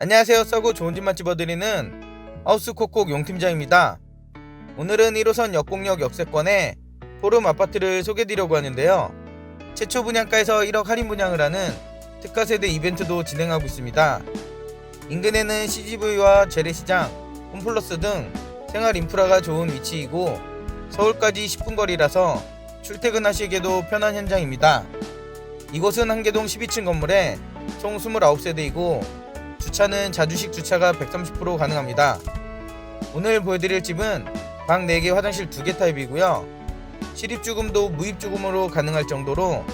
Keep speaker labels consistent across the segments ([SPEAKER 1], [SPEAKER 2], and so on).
[SPEAKER 1] 안녕하세요. 싸고 좋은 집만 집어드리는 하우스 콕콕 용팀장입니다. 오늘은 1호선 역곡역 역세권에 포름 아파트를 소개드리려고 하는데요. 최초 분양가에서 1억 할인 분양을 하는 특가 세대 이벤트도 진행하고 있습니다. 인근에는 CGV와 재래시장, 홈플러스 등 생활 인프라가 좋은 위치이고 서울까지 10분 거리라서 출퇴근하시기에도 편한 현장입니다. 이곳은 한계동 12층 건물에 총 29세대이고 주차는 자주식 주차가 130% 가능합니다. 오늘 보여드릴 집은 방 4개 화장실 2개 타입이고요. 실입주금도 무입주금으로 가능할 정도로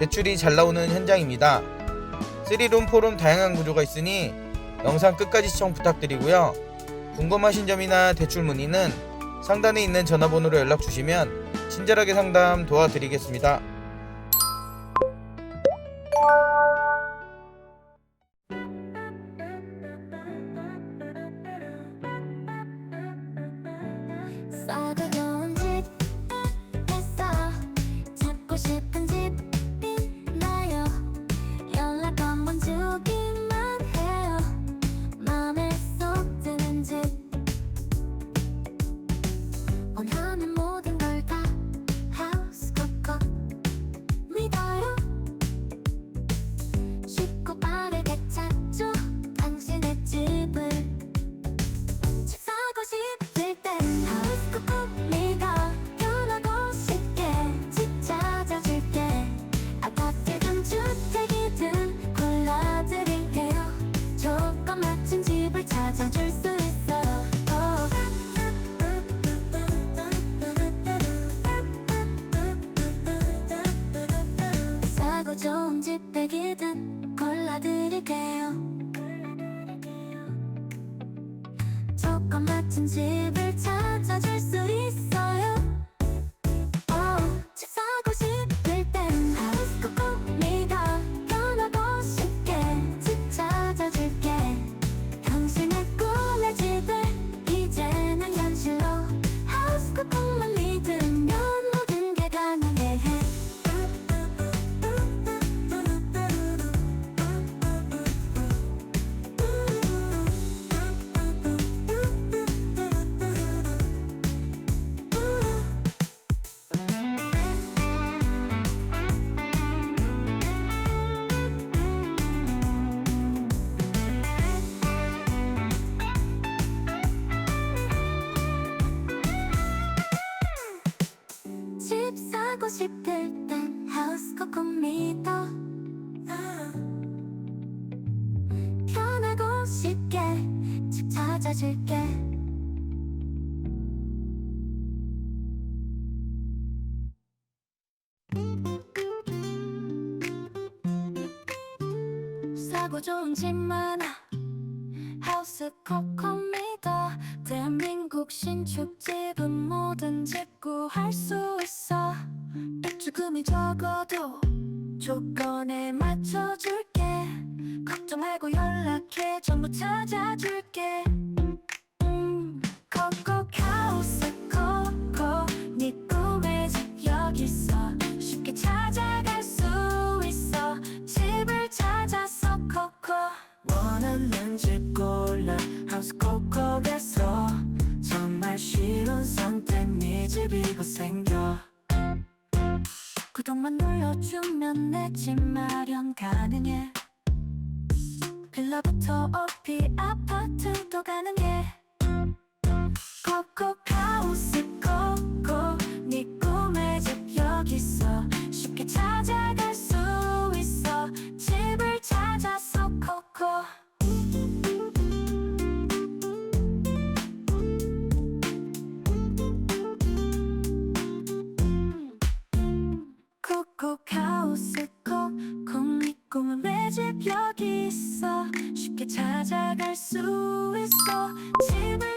[SPEAKER 1] 대출이 잘 나오는 현장입니다. 3룸, 4룸 다양한 구조가 있으니 영상 끝까지 시청 부탁드리고요. 궁금하신 점이나 대출 문의는 상단에 있는 전화번호로 연락 주시면 친절하게 상담 도와드리겠습니다.
[SPEAKER 2] 좋은 집 했어 찾고 싶은 집 있나요? 연락 한 번 주기만 해요. 맘에 쏙 드는 집. 원하는 모든 걸 다 하우스 코코 믿어요. 쉽고 빠르게 찾죠 당신의 집을. 집 사고 싶을 땐 맞춘 집을 찾아줄 수 있어요 집 사고 싶을 땐 하우스 코코 믿어. 편하고 쉽게 집 찾아줄게. 싸고 좋은 집 많아. 하우스 코코 믿어. 대한민국 신축집은 모든 집 구할 수 있어 입주금이 적어도 조건에 맞춰줄게. 걱정 말고 연락해. 전부 찾아줄게. 음, 코코 하우스 코코 네 꿈의 집 여기 있어. 쉽게 찾아갈 수 있어. 집을 찾았어 코코
[SPEAKER 3] 원하는 집 골라 하우스 코코에서. 정말 쉬운 선택 네 집이 곧 생겨
[SPEAKER 2] 구독만 눌러주면 내 집 마련 가능해. 빌라부터 어피 콕콕 하우스 콕콕 네 꿈의 집 여기 있어 쉽게 찾아갈 수 있어 집